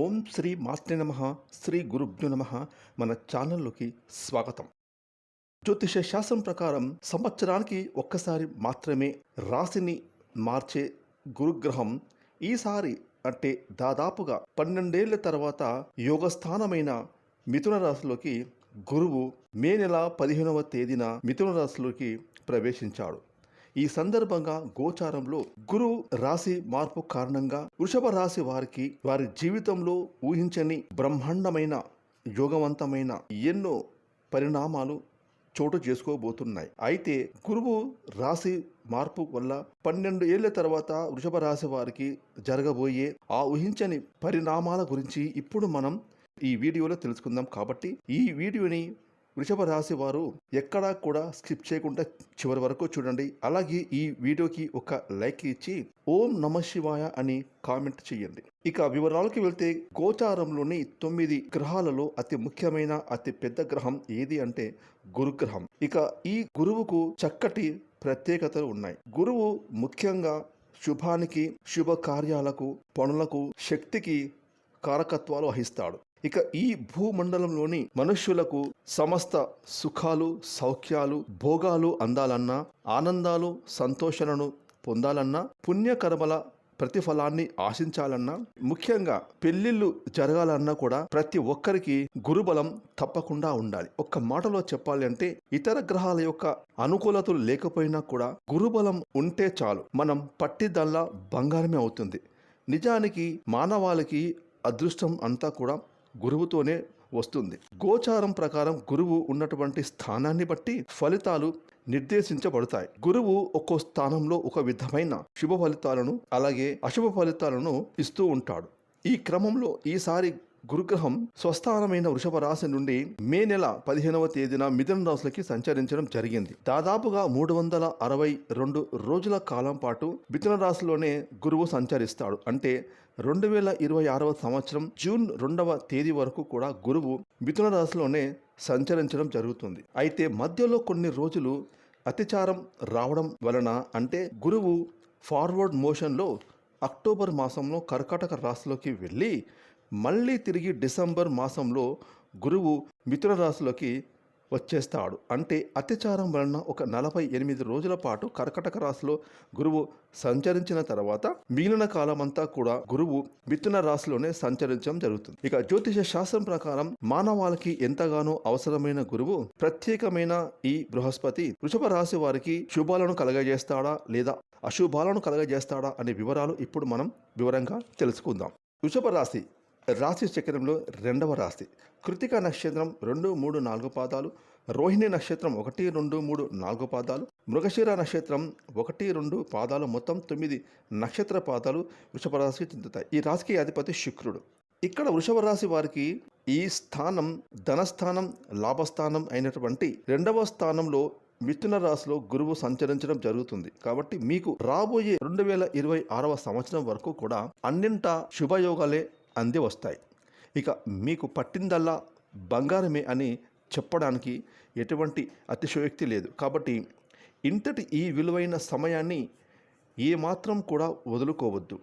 ఓం శ్రీ మాస్టే నమ శ్రీ గురుభ్యో నమ మన ఛానల్లోకి స్వాగతం. జ్యోతిష శాస్త్రం ప్రకారం సంవత్సరానికి ఒక్కసారి మాత్రమే రాశిని మార్చే గురుగ్రహం ఈసారి అంటే దాదాపుగా పన్నెండేళ్ళ తర్వాత యోగస్థానమైన మిథున రాశిలోకి గురువు మే నెల పదిహేనవ తేదీన మిథున రాశిలోకి ప్రవేశించాడు. ఈ సందర్భంగా గోచారంలో గురు రాశి మార్పు కారణంగా వృషభ రాశి వారికి వారి జీవితంలో ఊహించని బ్రహ్మాండమైన యోగవంతమైన ఎన్నో పరిణామాలు చోటు చేసుకోబోతున్నాయి. అయితే గురువు రాశి మార్పు వల్ల పన్నెండు ఏళ్ళ తర్వాత వృషభ రాశి వారికి జరగబోయే ఆ ఊహించని పరిణామాల గురించి ఇప్పుడు మనం ఈ వీడియోలో తెలుసుకుందాం. కాబట్టి ఈ వీడియోని వృషభ రాశి వారు ఎక్కడా కూడా స్కిప్ చేయకుండా చివరి వరకు చూడండి. అలాగే ఈ వీడియోకి ఒక లైక్ ఇచ్చి ఓం నమ శివాయ అని కామెంట్ చేయండి. ఇక వివరాలకి వెళ్తే గోచారంలోని తొమ్మిది గ్రహాలలో అతి ముఖ్యమైన అతి పెద్ద గ్రహం ఏది అంటే గురుగ్రహం. ఇక ఈ గురువుకు చక్కటి ప్రత్యేకతలు ఉన్నాయి. గురువు ముఖ్యంగా శుభానికి శుభ కార్యాలకు పనులకు శక్తికి కారకత్వాలు వహిస్తాడు. ఇక ఈ భూమండలంలోని మనుష్యులకు సమస్త సుఖాలు సౌఖ్యాలు భోగాలు అందాలన్నా ఆనందాలు సంతోషాలను పొందాలన్నా పుణ్యకర్మల ప్రతిఫలాన్ని ఆశించాలన్నా ముఖ్యంగా పెళ్ళిళ్ళు జరగాలన్నా కూడా ప్రతి ఒక్కరికి గురుబలం తప్పకుండా ఉండాలి. ఒక్క మాటలో చెప్పాలి అంటే ఇతర గ్రహాల యొక్క అనుకూలతలు లేకపోయినా కూడా గురుబలం ఉంటే చాలు. మనం పట్టిదల్లా బంగారమే అవుతుంది. నిజానికి మానవాళికి అదృష్టం అంతా కూడా గురువుతోనే వస్తుంది. గోచారం ప్రకారం గురువు ఉన్నటువంటి స్థానాన్ని బట్టి ఫలితాలు నిర్దేశించబడతాయి. గురువు ఒక్కో స్థానంలో ఒక విధమైన శుభ ఫలితాలను అలాగే అశుభ ఫలితాలను ఇస్తూ ఉంటాడు. ఈ క్రమంలో ఈసారి గురుగ్రహం స్వస్థానమైన వృషభ రాశి నుండి మే నెల పదిహేనవ తేదీన మిథున రాశులకి సంచరించడం జరిగింది. దాదాపుగా మూడు వందల అరవై రెండు రోజుల కాలం పాటు మిథున రాశిలోనే గురువు సంచరిస్తాడు. అంటే రెండు వేల ఇరవై ఆరవ సంవత్సరం జూన్ రెండవ తేదీ వరకు కూడా గురువు మిథున రాశిలోనే సంచరించడం జరుగుతుంది. అయితే మధ్యలో కొన్ని రోజులు అతిచారం రావడం వలన అంటే గురువు ఫార్వర్డ్ మోషన్లో అక్టోబర్ మాసంలో కర్కాటక రాశిలోకి వెళ్ళి మళ్ళీ తిరిగి డిసెంబర్ మాసంలో గురువు మిథున వచ్చేస్తాడు. అంటే అత్యాచారం వలన ఒక నలభై ఎనిమిది రోజుల పాటు కర్కటక రాశిలో గురువు సంచరించిన తర్వాత మిగిలిన కాలమంతా కూడా గురువు మిథున రాశిలోనే సంచరించడం జరుగుతుంది. ఇక జ్యోతిష శాస్త్రం ప్రకారం మానవాళికి ఎంతగానో అవసరమైన గురువు ప్రత్యేకమైన ఈ బృహస్పతి. వృషభ రాశి వారికి శుభాలను కలగజేస్తాడా లేదా అశుభాలను కలగజేస్తాడా అనే వివరాలు ఇప్పుడు మనం వివరంగా తెలుసుకుందాం. వృషభ రాశి రాశి చక్రంలో రెండవ రాశి. కృతిక నక్షత్రం రెండు మూడు నాలుగు పాదాలు. రోహిణి నక్షత్రం ఒకటి రెండు మూడు నాలుగు పాదాలు. మృగశిర నక్షత్రం ఒకటి రెండు పాదాలు మొత్తం తొమ్మిది నక్షత్ర పాదాలు వృషభ రాశికి చెందుతాయి. ఈ రాశికి అధిపతి శుక్రుడు. ఇక్కడ వృషభ రాశి వారికి ఈ స్థానం ధనస్థానం లాభస్థానం అయినటువంటి రెండవ స్థానంలో మిథున రాశిలో గురువు సంచరించడం జరుగుతుంది. కాబట్టి మీకు రాబోయే రెండు వేల ఇరవై ఆరవ సంవత్సరం వరకు కూడా అన్నింటా శుభయోగాలే అంది వస్తాయి. ఇక మీకు పట్టిందల్లా బంగారమే అని చెప్పడానికి ఎటువంటి అతిశయోక్తి లేదు. కాబట్టి ఇంతటి ఈ విలువైన సమయాన్ని ఏమాత్రం కూడా వదులుకోవద్దు.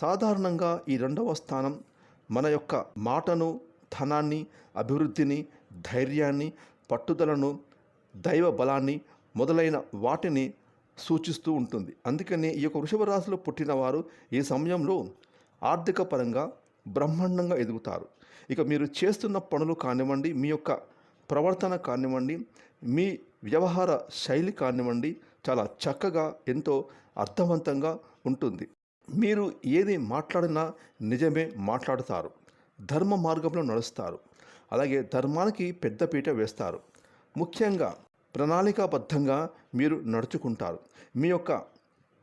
సాధారణంగా ఈ రెండవ స్థానం మన యొక్క మాటను ధనాన్ని అభివృద్ధిని ధైర్యాన్ని పట్టుదలను దైవ బలాన్ని మొదలైన వాటిని సూచిస్తూ ఉంటుంది. అందుకని ఈ యొక్క వృషభ రాశిలో పుట్టిన వారు ఈ సమయంలో ఆర్థిక పరంగా బ్రహ్మాండంగా ఎదుగుతారు. ఇక మీరు చేస్తున్న పనులు కానివ్వండి మీ యొక్క ప్రవర్తన కానివ్వండి మీ వ్యవహార శైలి కానివ్వండి చాలా చక్కగా ఎంతో అర్థవంతంగా ఉంటుంది. మీరు ఏది మాట్లాడినా నిజమే మాట్లాడుతారు. ధర్మ మార్గంలో నడుస్తారు. అలాగే ధర్మానికి పెద్దపీట వేస్తారు. ముఖ్యంగా ప్రణాళికాబద్ధంగా మీరు నడుచుకుంటారు. మీ యొక్క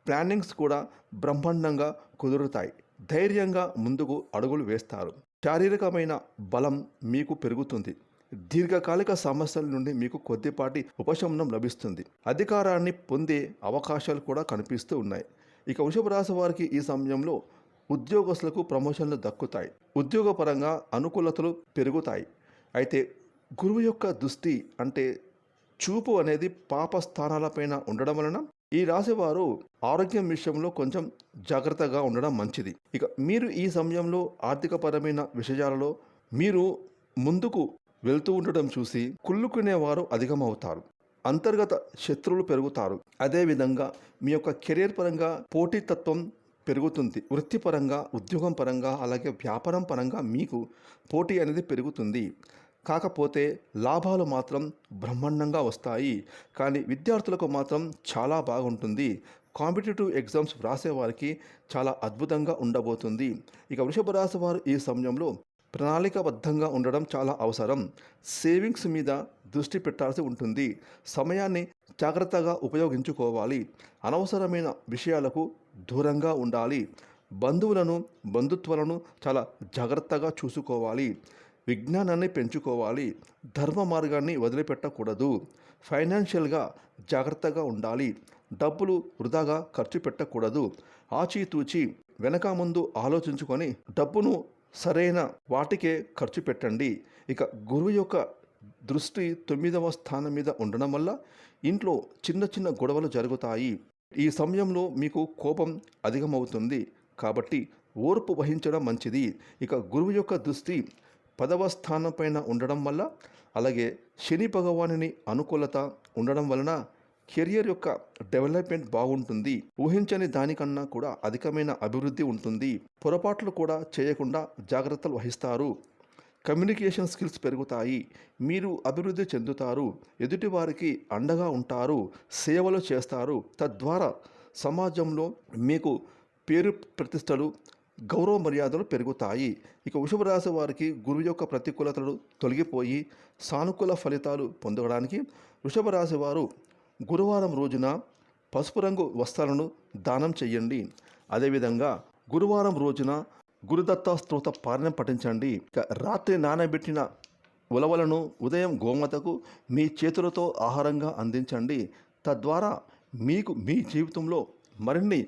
ప్లానింగ్స్ కూడా బ్రహ్మాండంగా కుదురుతాయి. ధైర్యంగా ముందుకు అడుగులు వేస్తారు. శారీరకమైన బలం మీకు పెరుగుతుంది. దీర్ఘకాలిక సమస్యల నుండి మీకు కొద్దిపాటి ఉపశమనం లభిస్తుంది. అధికారాన్ని పొందే అవకాశాలు కూడా కనిపిస్తూ ఉన్నాయి. ఇక వృషభ రాశి వారికి ఈ సమయంలో ఉద్యోగస్తులకు ప్రమోషన్లు దక్కుతాయి. ఉద్యోగపరంగా అనుకూలతలు పెరుగుతాయి. అయితే గురువు యొక్క దృష్టి అంటే చూపు అనేది పాప స్థానాలపైన ఉండడం వలన ఈ రాశివారు ఆరోగ్యం విషయంలో కొంచెం జాగ్రత్తగా ఉండడం మంచిది. ఇక మీరు ఈ సమయంలో ఆర్థికపరమైన విషయాలలో మీరు ముందుకు వెళ్తూ ఉండడం చూసి కుళ్ళుకునేవారు అధికమవుతారు. అంతర్గత శత్రువులు పెరుగుతారు. అదేవిధంగా మీ యొక్క కెరీర్ పరంగా పోటీతత్వం పెరుగుతుంది. వృత్తిపరంగా ఉద్యోగం పరంగా అలాగే వ్యాపారం పరంగా మీకు పోటీ అనేది పెరుగుతుంది. కాకపోతే లాభాలు మాత్రం బ్రహ్మాండంగా వస్తాయి. కానీ విద్యార్థులకు మాత్రం చాలా బాగుంటుంది. కాంపిటేటివ్ ఎగ్జామ్స్ వ్రాసే వారికి చాలా అద్భుతంగా ఉండబోతుంది. ఇక వృషభ రాశి వారు ఈ సమయంలో ప్రణాళికబద్ధంగా ఉండడం చాలా అవసరం. సేవింగ్స్ మీద దృష్టి పెట్టాల్సి ఉంటుంది. సమయాన్ని జాగ్రత్తగా ఉపయోగించుకోవాలి. అనవసరమైన విషయాలకు దూరంగా ఉండాలి. బంధువులను బంధుత్వాలను చాలా జాగ్రత్తగా చూసుకోవాలి. విజ్ఞానాన్ని పెంచుకోవాలి ధర్మ మార్గాన్ని వదిలిపెట్టకూడదు. ఫైనాన్షియల్గా జాగ్రత్తగా ఉండాలి. డబ్బులు వృధాగా ఖర్చు పెట్టకూడదు. ఆచితూచి వెనక ముందు ఆలోచించుకొని డబ్బును సరైన వాటికే ఖర్చు పెట్టండి. ఇక గురువు యొక్క దృష్టి తొమ్మిదవ స్థానం మీద ఉండడం వల్ల ఇంట్లో చిన్న చిన్న గొడవలు జరుగుతాయి. ఈ సమయంలో మీకు కోపం అధికమవుతుంది. కాబట్టి ఓర్పు వహించడం మంచిది. ఇక గురువు యొక్క దృష్టి పదవ స్థానం పైన ఉండడం వల్ల అలాగే శని భగవానుని అనుకూలత ఉండడం వలన కెరియర్ యొక్క డెవలప్మెంట్ బాగుంటుంది. ఊహించని దానికన్నా కూడా అధికమైన అభివృద్ధి ఉంటుంది. పొరపాట్లు కూడా చేయకుండా జాగ్రత్తలు వహిస్తారు. కమ్యూనికేషన్ స్కిల్స్ పెరుగుతాయి. మీరు అభివృద్ధి చెందుతారు. ఎదుటివారికి అండగా ఉంటారు. సేవలు చేస్తారు. తద్వారా సమాజంలో మీకు పేరు ప్రతిష్టలు గౌరవ మర్యాదలు పెరుగుతాయి. ఇక వృషభ రాశి వారికి గురువు యొక్క ప్రతికూలతలు తొలగిపోయి సానుకూల ఫలితాలు పొందడానికి వృషభ రాశి వారు గురువారం రోజున పసుపు రంగు వస్త్రాలను దానం చేయండి. అదేవిధంగా గురువారం రోజున గురుదత్త స్తోత పారాయణం పఠించండి. ఇక రాత్రి నానబెట్టిన ఉలవలను ఉదయం గోమాతకు మీ చేతులతో ఆహారంగా అందించండి. తద్వారా మీకు మీ జీవితంలో మరిన్ని